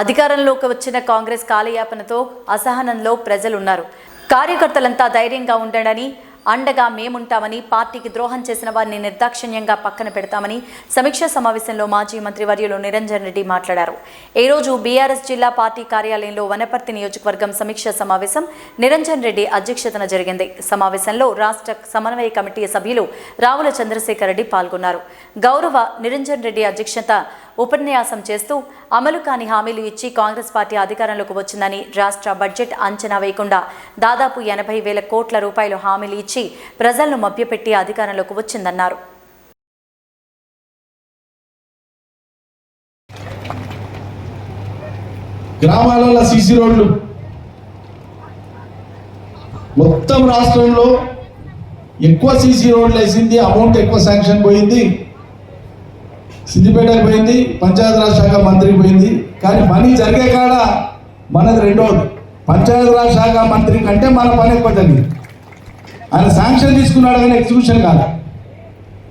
అధికారంలోకి వచ్చిన కాంగ్రెస్ కాలయాపనతో అసహనంలో ప్రజలున్నారు. కార్యకర్తలంతా ధైర్యంగా ఉండడని అండగా మేముంటామని పార్టీకి ద్రోహం చేసిన వారిని నిర్దాక్షిణ్యంగా పక్కన పెడతామని సమీక్షా సమావేశంలో మాజీ మంత్రి వర్యులు నిరంజన్ రెడ్డి మాట్లాడారు. ఈ రోజు బీఆర్ఎస్ జిల్లా పార్టీ కార్యాలయంలో వనపర్తి నియోజకవర్గం సమీక్షా సమావేశం నిరంజన్ రెడ్డి అధ్యక్షతన జరిగింది. సమావేశంలో రాష్ట్ర సమన్వయ కమిటీ సభ్యులు రావుల చంద్రశేఖర్ రెడ్డి పాల్గొన్నారు. గౌరవ నిరంజన్ రెడ్డి అధ్యక్షత ఉపన్యాసం చేస్తూ అమలు కాని హామీలు ఇచ్చి కాంగ్రెస్ పార్టీ అధికారంలోకి వచ్చిందని రాష్ట్ర బడ్జెట్ అంచనా వేయకుండా దాదాపు ఎనభై వేల కోట్ల రూపాయలు హామీలు ఇచ్చి ప్రజలను మభ్యపెట్టి అధికారంలోకి వచ్చిందన్నారు. గ్రామాలలో సీసీ రోడ్లు. మొత్తం రాష్ట్రంలో ఎక్కువ సీసీ రోడ్లు వేసింది అమౌంట్ ఎక్కువ శాంక్షన్ పోయింది. సిద్దిపేటకు పోయింది పంచాయతీరాజ్ శాఖ మంత్రికి పోయింది. కానీ పని జరిగే కాడ మనది రెండోది. పంచాయతీరాజ్ శాఖ మంత్రి కంటే మన పని ఎక్కువ జరిగింది. ఆయన శాంక్షన్ తీసుకున్నాడు కానీ ఎగ్జిక్యూషన్ కాదు